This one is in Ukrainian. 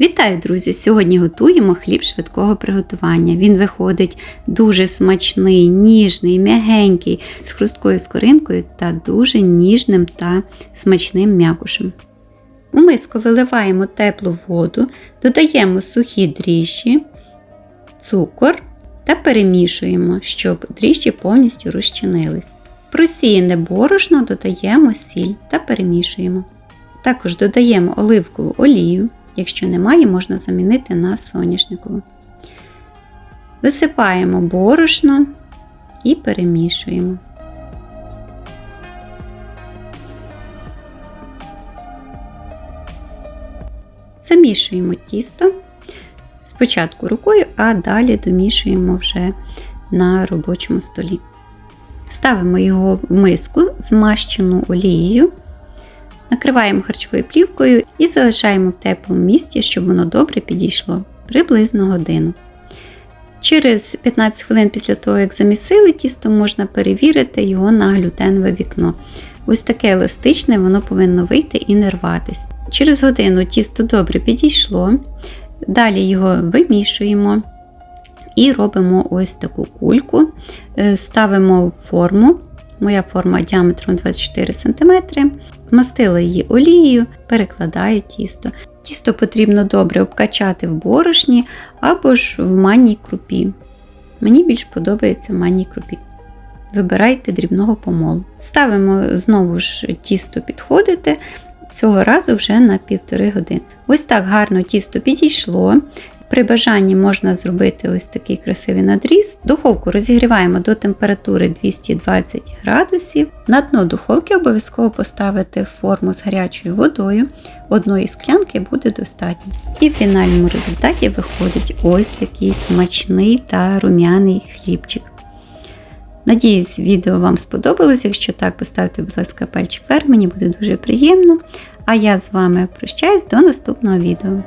Вітаю, друзі! Сьогодні готуємо хліб швидкого приготування. Він виходить дуже смачний, ніжний, м'ягенький, з хрусткою скоринкою та дуже ніжним та смачним м'якушем. У миску виливаємо теплу воду, додаємо сухі дріжджі, цукор та перемішуємо, щоб дріжджі повністю розчинились. Просіяне борошно додаємо сіль та перемішуємо. Також додаємо оливкову олію. Якщо немає, можна замінити на соняшникову. Висипаємо борошно і перемішуємо. Замішуємо тісто спочатку рукою, а далі домішуємо вже на робочому столі. Ставимо його в миску, змащену олією. Накриваємо харчовою плівкою і залишаємо в теплому місці, щоб воно добре підійшло приблизно годину. Через 15 хвилин після того, як замісили тісто, можна перевірити його на глютенове вікно. Ось таке еластичне, воно повинно вийти і не рватись. Через годину тісто добре підійшло. Далі його вимішуємо і робимо ось таку кульку, Е, ставимо в форму. Моя форма діаметром 24 см. Мастила її олією, перекладаю тісто. Тісто потрібно добре обкачати в борошні або ж в манній крупі. Мені більш подобається манній крупі. Вибирайте дрібного помолу. Ставимо знову ж тісто підходити, цього разу вже на півтори години. Ось так гарно тісто підійшло. При бажанні можна зробити ось такий красивий надріз. Духовку розігріваємо до температури 220 градусів. На дно духовки обов'язково поставити форму з гарячою водою. Одної склянки буде достатньо. І в фінальному результаті виходить ось такий смачний та рум'яний хлібчик. Надіюсь, відео вам сподобалось. Якщо так, поставте, будь ласка, пальчик вверх, мені буде дуже приємно. А я з вами прощаюсь до наступного відео.